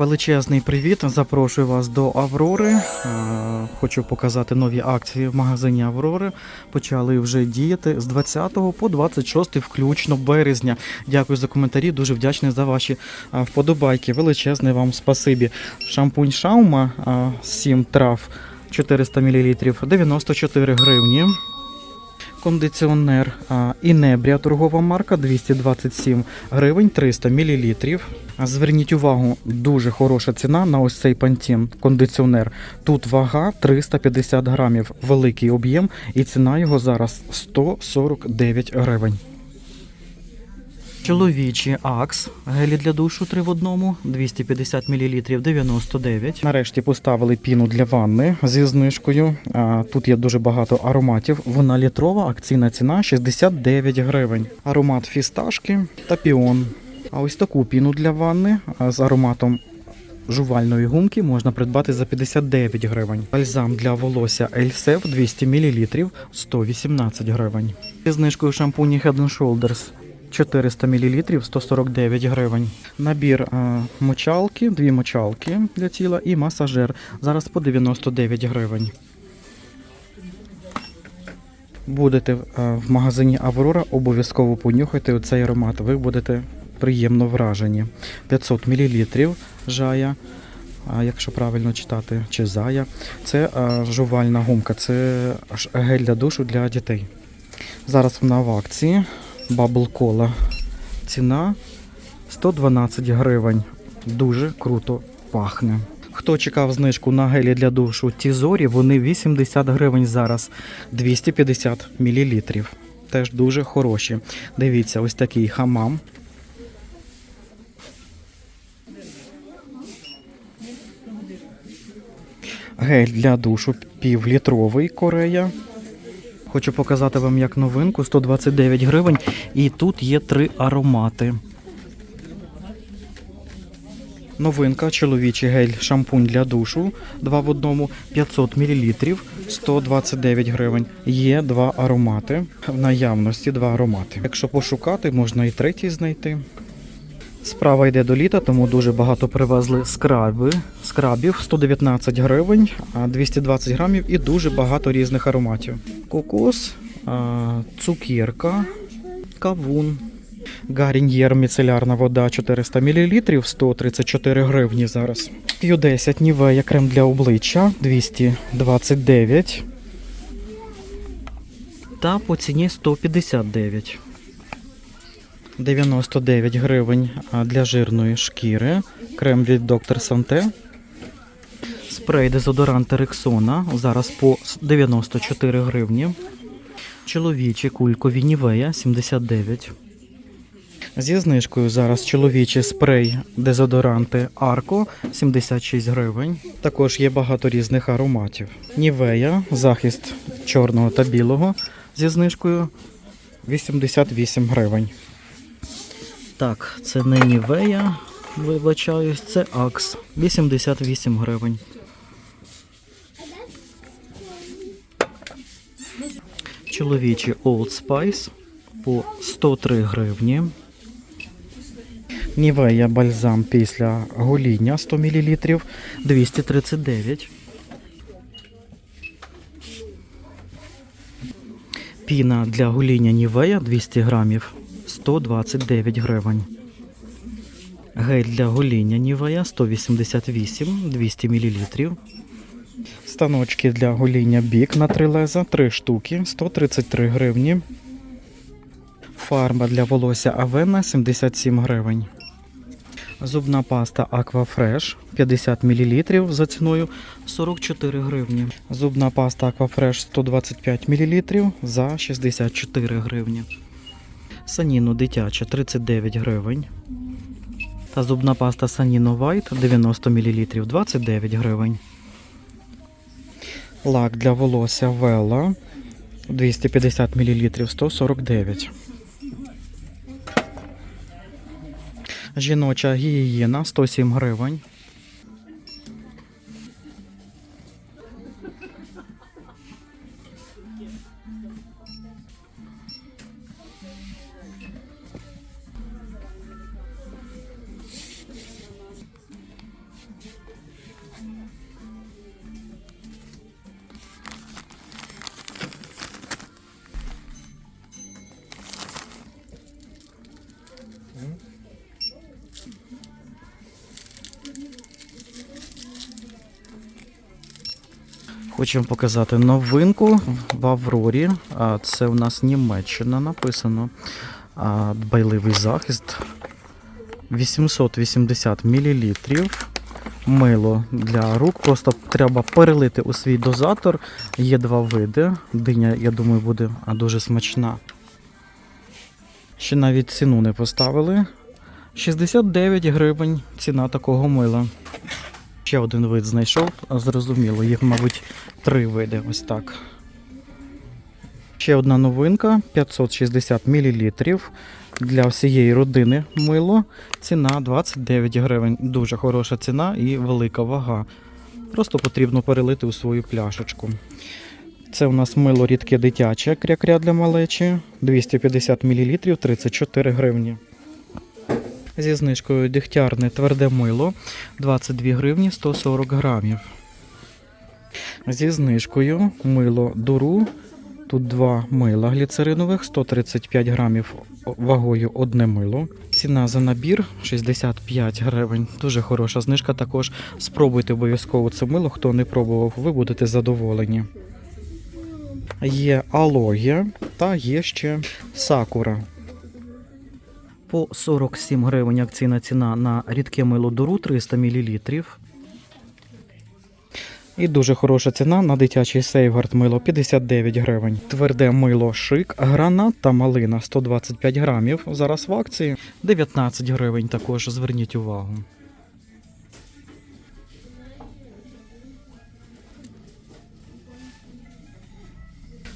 Величезний привіт! Запрошую вас до Аврори. Е, Хочу показати нові акції в магазині Аврори. Почали вже діяти з 20 по 26 включно березня. Дякую за коментарі. Дуже вдячний за ваші е, вподобайки. Величезне вам спасибі. Шампунь Шаума е, 7 трав 400 мл 94 гривні. Кондиціонер Інебрія торгова марка 227 гривень 300 мл. Зверніть увагу, дуже хороша ціна на ось цей пантін кондиціонер. Тут вага 350 грамів, великий об'єм, і ціна його зараз 149 гривень. Чоловічі Акс, гелі для душу 3 в одному, 250 мл 99. Нарешті поставили піну для ванни зі знижкою. Тут є дуже багато ароматів. Вона літрова, акційна ціна 69 гривень. Аромат фісташки та піон. А ось таку піну для ванни з ароматом жувальної гумки можна придбати за 59 гривень. Бальзам для волосся Ельсев 200 мл 118 гривень. Зі знижкою шампуні Head Shoulders 400 мл 149 гривень. Набір е, мочалки, дві мочалки для тіла і масажер. Зараз по 99 гривень. Будете е, в магазині Аврора, обов'язково понюхайте оцей аромат. Ви будете приємно вражені. 500 мл жая, якщо правильно читати, чи зая. Це е, жувальна гумка, це гель для душу для дітей. Зараз вона в акції. Бабл кола. Ціна 112 гривень. Дуже круто пахне. Хто чекав знижку на гелі для душу Тізорі, вони 80 гривень зараз, 250 мл. Теж дуже хороші. Дивіться, ось такий хамам. Гель для душу півлітровий Корея. Хочу показати вам як новинку 129 гривень. І тут є три аромати. Новинка чоловічий гель шампунь для душу 2 в одному 500 мл 129 гривень. Є два аромати. В наявності два аромати. Якщо пошукати, можна і третій знайти. Справа йде до літа, тому дуже багато привезли скраби, скрабів 119 гривень, а 220 грамів і дуже багато різних ароматів. Кокос, а, цукерка, кавун. Гаріньєр міцелярна вода 400 мл 134 гривні зараз. Q10 Нівея крем для обличчя 229. Та по ціні 159. 99 гривень для жирної шкіри. Крем від Доктор Санте. Спрей дезодорант Рексона. Зараз по 94 гривні. Чоловічі кулькові Нівея 79. Зі знижкою зараз чоловічий спрей дезодоранти Арко 76 гривень. Також є багато різних ароматів. Нівея, захист чорного та білого зі знижкою 88 гривень. Так, це не Нівея, вибачаюсь, це Акс 88 гривень. Чоловічий Old Spice по 103 гривні. Нівея бальзам після гоління 100 мл 239. Піна для гоління Нівея 200 грамів 129 гривень. Гель для гоління Нівея 188 200 мл. Станочки для гоління бік на 3 леза 3 штуки 133 гривні. Фарба для волосся Авена 77 гривень. Зубна паста Aquafresh 50 мл за ціною 44 гривні. Зубна паста Aquafresh 125 мл за 64 гривні. Саніно дитяча 39 гривень. Та зубна паста Саніно White 90 мл 29 гривень. Лак для волосся Вела 250 мл 149. Жіноча гігієна 107 гривень. Хочемо показати новинку в Аврорі. Це у нас Німеччина написано. Дбайливий захист. 880 мл. Мило для рук. Просто треба перелити у свій дозатор. Є два види. Диня, я думаю, буде дуже смачна. Ще навіть ціну не поставили. 69 гривень ціна такого мила. Ще один вид знайшов, зрозуміло, їх, мабуть, три види. Ось так. Ще одна новинка 560 мл для всієї родини мило. Ціна 29 гривень. Дуже хороша ціна і велика вага. Просто потрібно перелити у свою пляшечку. Це у нас мило рідке дитяче кря-кря для малечі 250 мл 34 гривні. Зі знижкою дегтярне тверде мило 22 гривні 140 грамів. Зі знижкою мило дуру. Тут два мила гліцеринових, 135 грамів вагою одне мило. Ціна за набір 65 гривень. Дуже хороша знижка також. Спробуйте обов'язково це мило. Хто не пробував, ви будете задоволені. Є алоє та є ще сакура. По 47 гривень акційна ціна на рідке мило дуру 300 мл. І дуже хороша ціна на дитячий сейфгард мило 59 гривень. Тверде мило шик, гранат та малина 125 грамів. Зараз в акції 19 гривень також. Зверніть увагу.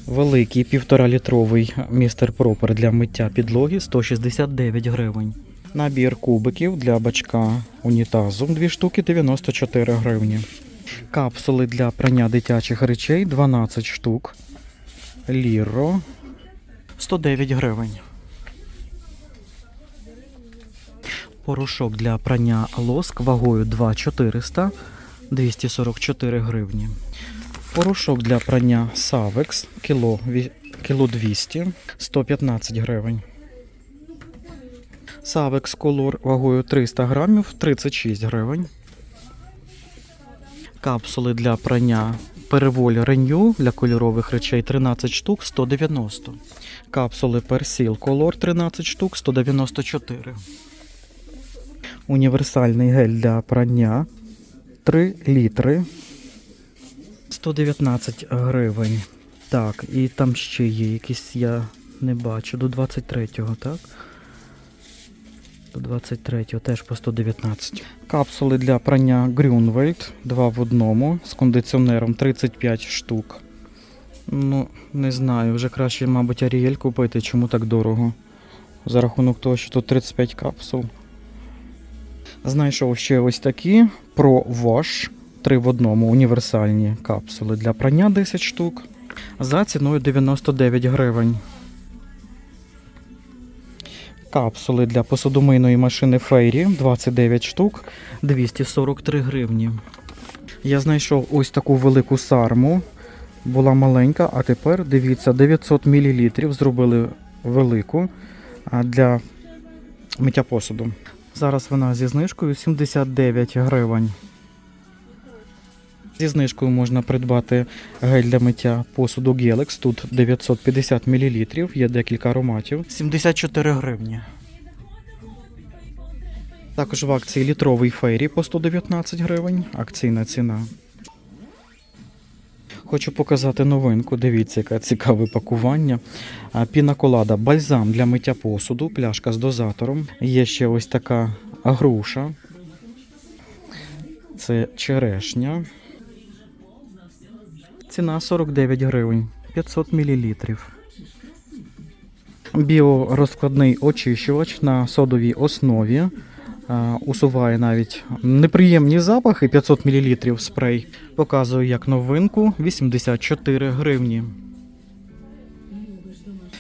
Великий півторалітровий містер Пропер для миття підлоги 169 гривень. Набір кубиків для бачка унітазу 2 штуки 94 гривні. Капсули для прання дитячих речей 12 штук. Ліро 109 гривень. Порошок для прання лоск вагою 2,400 244 гривні. Порошок для прання Savex кіло, кіло 200 115 гривень. Savex Color вагою 300 грамів 36 гривень. Капсули для прання Переволь Renew для кольорових речей 13 штук 190. Капсули Persil Color 13 штук 194. Універсальний гель для прання 3 літри 119 гривень. Так, і там ще є якісь, я не бачу. До 23-го, так? До 23-го теж по 119. Капсули для прання Grünwald 2 в одному з кондиціонером 35 штук. Ну, не знаю, вже краще, мабуть, Аріель купити, чому так дорого. За рахунок того, що тут 35 капсул. Знайшов ще ось такі Pro Wash 3 в одному універсальні капсули для прання 10 штук за ціною 99 гривень. Капсули для посудомийної машини Фейрі 29 штук 243 гривні. Я знайшов ось таку велику сарму. Була маленька, а тепер дивіться, 900 мл зробили велику для миття посуду. Зараз вона зі знижкою 79 гривень. Зі знижкою можна придбати гель для миття посуду Gelex. Тут 950 мл, є декілька ароматів. 74 гривні. Також в акції літровий фейрі по 119 гривень. Акційна ціна. Хочу показати новинку. Дивіться, яке цікаве пакування. Пінаколада, бальзам для миття посуду, пляшка з дозатором. Є ще ось така груша. Це черешня. Ціна 49 гривень, 500 мл. Біорозкладний очищувач на содовій основі. Усуває навіть неприємні запахи 500 мл спрей. Показую як новинку 84 гривні.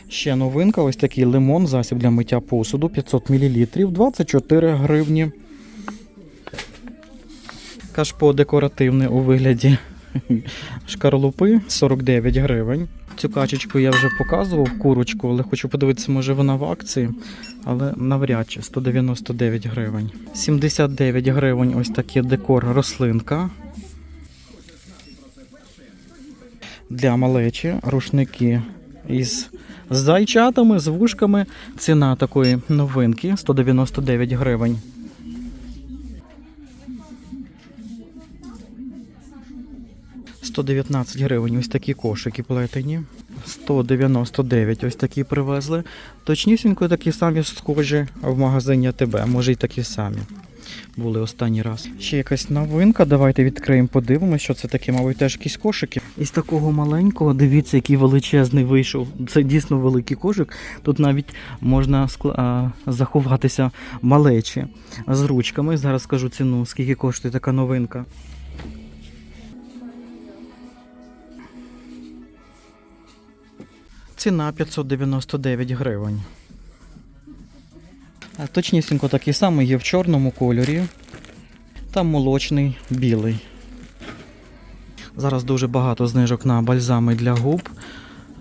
Ще новинка, ось такий лимон, засіб для миття посуду 500 мл 24 гривні. Кашпо декоративне у вигляді шкарлупи 49 гривень. Цю качечку я вже показував, курочку, але хочу подивитися, може вона в акції. Але навряд чи 199 гривень. 79 гривень ось такий декор рослинка. Для малечі рушники із зайчатами, з вушками. Ціна такої новинки 199 гривень. «119 гривень ось такі кошики плетені. 199 ось такі привезли. Точнісінько такі самі схожі в магазині АТБ, може й такі самі. Були останній раз. Ще якась новинка. Давайте відкриємо, подивимося, що це таке, мабуть, теж якісь кошики. Із такого маленького, дивіться, який величезний вийшов. Це дійсно великий кошик. Тут навіть можна скла- заховатися малечі з ручками. Зараз скажу ціну, скільки коштує така новинка. Ціна 599 гривень. А Точнісінько такий самий є в чорному кольорі. Там молочний білий. Зараз дуже багато знижок на бальзами для губ.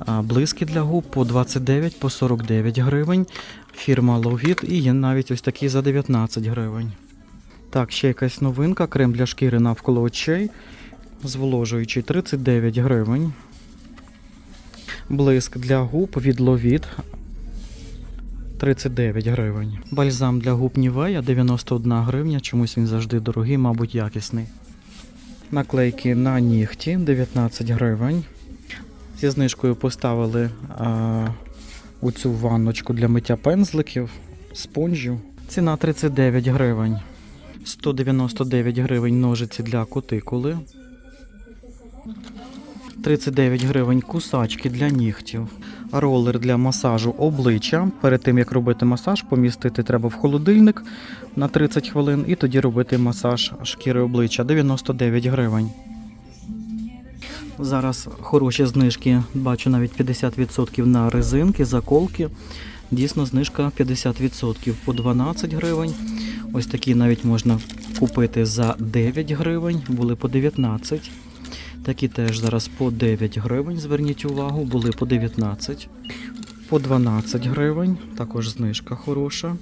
Блиски для губ по 29, по 49 гривень. Фірма Lovit і є навіть ось такі за 19 гривень. Так, ще якась новинка. Крем для шкіри навколо очей. Зволожуючий 39 гривень. Блиск для губ від Lovit 39 гривень. Бальзам для губ Нівея 91 гривня. Чомусь він завжди дорогий, мабуть, якісний. Наклейки на нігті 19 гривень. Зі знижкою поставили а, у цю ванночку для миття пензликів, спонжів. Ціна 39 гривень. 199 гривень ножиці для кутикули. 39 гривень кусачки для нігтів. Ролер для масажу обличчя. Перед тим як робити масаж, помістити треба в холодильник на 30 хвилин і тоді робити масаж шкіри обличчя 99 гривень. Зараз хороші знижки, бачу навіть 50% на резинки, заколки. Дійсно, знижка 50% по 12 гривень. Ось такі навіть можна купити за 9 гривень, були по 19. Такі теж зараз по 9 гривень, зверніть увагу, були по 19, по 12 гривень, також знижка хороша.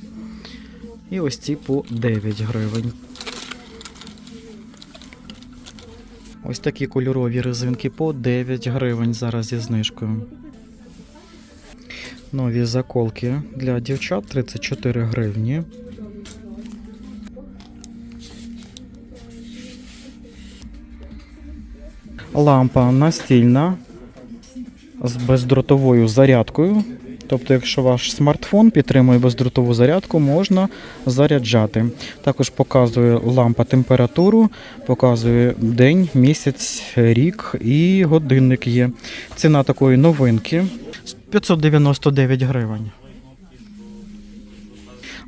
І ось ці по 9 гривень. Ось такі кольорові резинки по 9 гривень зараз зі знижкою. Нові заколки для дівчат 34 гривні. Лампа настільна з бездротовою зарядкою. Тобто, якщо ваш смартфон підтримує бездротову зарядку, можна заряджати. Також показує лампа температуру, показує день, місяць, рік і годинник є. Ціна такої новинки 599 гривень.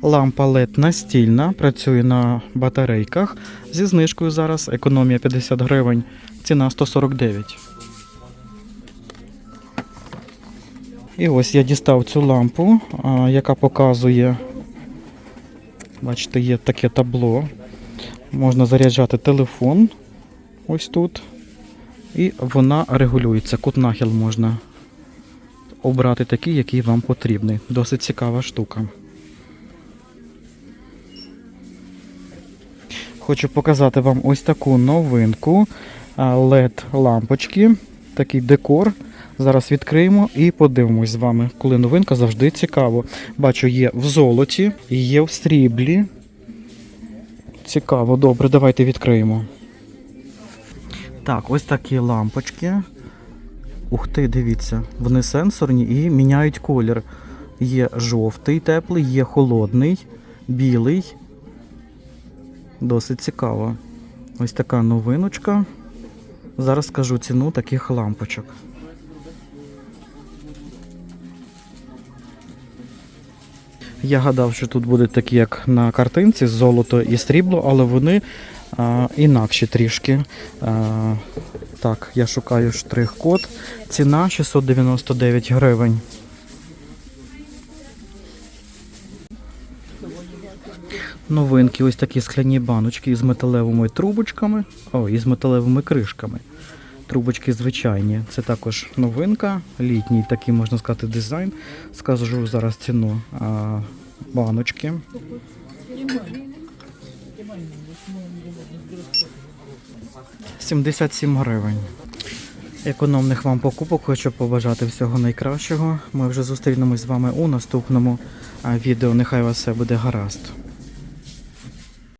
Лампа LED настільна, працює на батарейках. Зі знижкою зараз економія 50 гривень, ціна 149. І ось я дістав цю лампу, яка показує, бачите, є таке табло. Можна заряджати телефон ось тут. І вона регулюється. Кут нахил можна обрати такий, який вам потрібний. Досить цікава штука. Хочу показати вам ось таку новинку LED лампочки, такий декор. Зараз відкриємо і подивимось з вами. Коли новинка завжди цікаво. Бачу, є в золоті, є в сріблі. Цікаво, добре, давайте відкриємо. Так, ось такі лампочки. Ух ти, дивіться, вони сенсорні і міняють колір. Є жовтий теплий, є холодний, білий. Досить цікаво. Ось така новиночка. Зараз скажу ціну таких лампочок. Я гадав, що тут будуть такі, як на картинці, золото і срібло, але вони а, інакші трішки. А, так, я шукаю штрих-код. Ціна 699 гривень. Новинки, ось такі скляні баночки із металевими трубочками, о, із металевими кришками. Трубочки звичайні. Це також новинка, літній такий, можна сказати, дизайн. Скажу зараз ціну а, баночки. 77 гривень. Економних вам покупок хочу побажати всього найкращого. Ми вже зустрінемось з вами у наступному відео. Нехай у вас все буде гаразд.